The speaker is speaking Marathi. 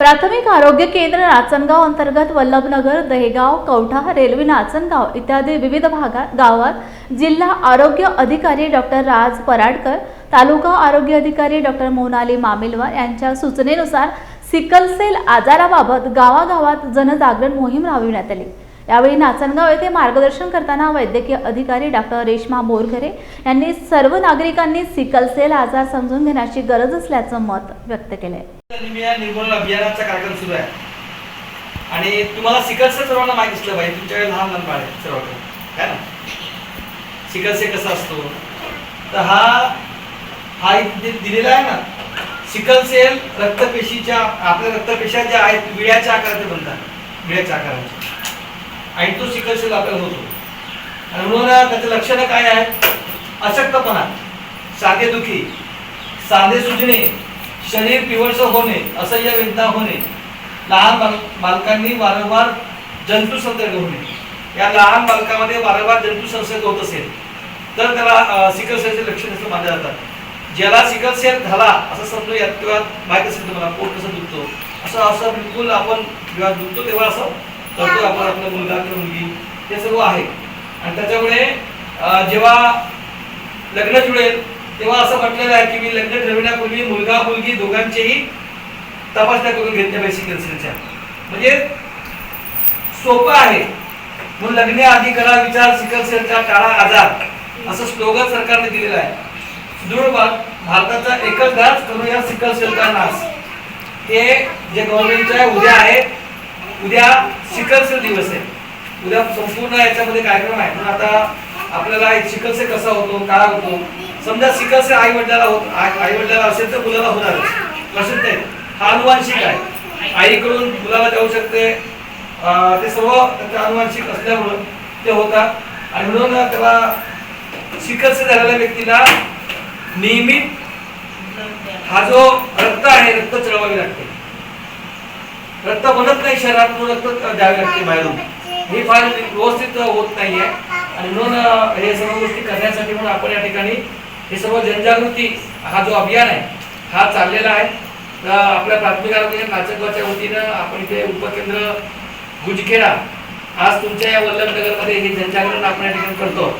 प्राथमिक आरोग्य केंद्र नाचनगाव अंतर्गत वल्लभनगर दहेगाव कवठा रेल्वे नाचनगाव इत्यादी विविध भागात गावात जिल्हा आरोग्य अधिकारी डॉक्टर राज पराडकर तालुका आरोग्य अधिकारी डॉक्टर मोनाली मामिलवार यांच्या सूचनेनुसार सिकलसेल आजाराबाबत गावागावात जनजागरण मोहीम राबविण्यात आली. यावेळी नाचनगाव येथे मार्गदर्शन करताना वैद्यकीय अधिकारी डॉक्टर रेश्मा बोरघरे यांनी सर्व नागरिकांनी सिकलसेल आजार समजून घेण्याची गरज असल्याचं मत व्यक्त केलंय. निर्मूलन अभियानाचा कार्यक्रम सुरू आहे. आणि तुम्हाला सिकलसेल सर्वांना माहिती असलं पाहिजे. तुमच्याकडे लहान लहान बाळ आहे सर्वांकडे. काय ना? सिकलसेल कसा असतो? तर हा हा दिलेला आहे ना. सिकलसेल रक्तपेशीच्या आपल्या रक्तपेशा ज्या आहेत विड्याच्या आकाराचे बनतात. विड्याच्या आकाराचे. आणि तो सिकलसेल आपल्याला होतो आणि म्हणून त्याचे लक्षणं काय आहेत अशक्तपणा सांधेदुखी सांधे सुजणे शरीर पिवळसं होणे असह्य वेदना होणे लहान बाल बालकांनी वारंवार जंतुसंसर्ग होणे. या लहान बालकामध्ये वारंवार जंतुसंसर्ग होत असेल तर त्याला सिकल सेलचे लक्षण असं मानले जातात. ज्याला सिकल सेल झाला असं समजू यात किंवा माहीत असेल तुम्हाला पोट कसं दुखतो? असं असं बिलकुल आपण जेव्हा दुखतो तेव्हा असं करतो आपण आपला मुलगा किंवा मुलगी. हे सर्व आहे. आणि त्याच्यामुळे जेव्हा लग्न जुळेल तेव्हा असं म्हटलेलं आहे की मी लग्न ठरविण्यापूर्वी मुलगा मुलगी दोघांचेही तपासण्या करून घेतल्या पाहिजे कन्सिलच्या म्हणजे सोपं आहे. म्हणून लग्नाआधी करा विचार सिकल सेलचा टाळा आजार. असं स्लोगन सरकारने दिलेलं आहे. सुदृढ भारताचा एकच घास करूया सिकल सेलचा नाश. हे जे गव्हर्नमेंटच्या उद्या आहे उद्या शिकलसेल दिवस आहे. उद्या संपूर्ण याच्यामध्ये कार्यक्रम आहे. म्हणून आता आपल्याला एक कसा होतो काय होतो? समजा शिकलसे आई वडिलाला होत आई वडिलाला असेल तर मुलाला होणारच. लक्षात नाही. हा अनुवांशिक आहे. आईकडून मुलाला जाऊ शकते. ते सर्व त्याचं अनुवांशिक असल्यामुळं ते होतात आणि म्हणून त्याला शिकलसे झालेल्या व्यक्तीला नियमित हा जो रक्त आहे रक्त चळवावी लागते. रक्त बनत नाही शहरात रक्त द्यावे लागते बाहेरून. हे फार व्यवस्थित होत नाहीये. आणि म्हणून हे सर्व गोष्टी करण्यासाठी म्हणून आपण या ठिकाणी हे सर्व जनजागृती हा जो अभियान आहे हा चाललेला आहे. आपल्या प्राथमिक आरोग्य नाचकवाच्या वतीनं आपण इथे उपकेंद्र गुजखेडा आज तुमच्या या वल्लभनगरमध्ये हे जनजागरण आपण या ठिकाणी करतो.